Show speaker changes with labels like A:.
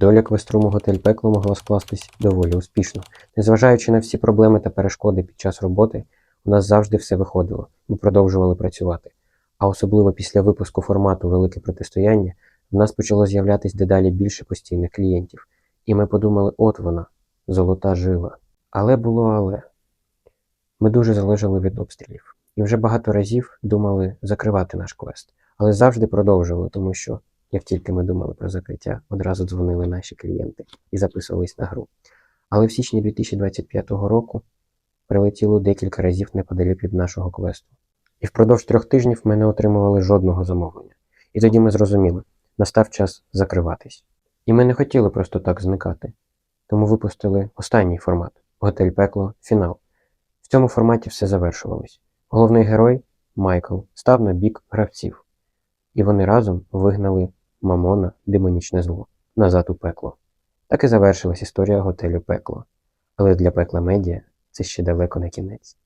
A: Доля квеструму готель пекло могла скластись доволі успішно. Незважаючи на всі проблеми та перешкоди під час роботи, у нас завжди все виходило. Ми продовжували працювати. А особливо після випуску формату Велике протистояння в нас почало з'являтись дедалі більше постійних клієнтів. І ми подумали, от вона, золота жила. Але було але. Ми дуже залежали від обстрілів. І вже багато разів думали закривати наш квест, але завжди продовжували, тому що як тільки ми думали про закриття, одразу дзвонили наші клієнти і записувались на гру. Але в січні 2025 року прилетіло декілька разів неподалік від нашого квесту. І впродовж трьох тижнів ми не отримували жодного замовлення. І тоді ми зрозуміли, настав час закриватись. І ми не хотіли просто так зникати, тому випустили останній формат Готель Пекло Фінал. В цьому форматі все завершувалось. Головний герой Майкл став на бік гравців, і вони разом вигнали Мамона, демонічне зло, назад у пекло. Так і завершилась історія готелю Пекло. Але для пекла медіа це ще далеко не кінець.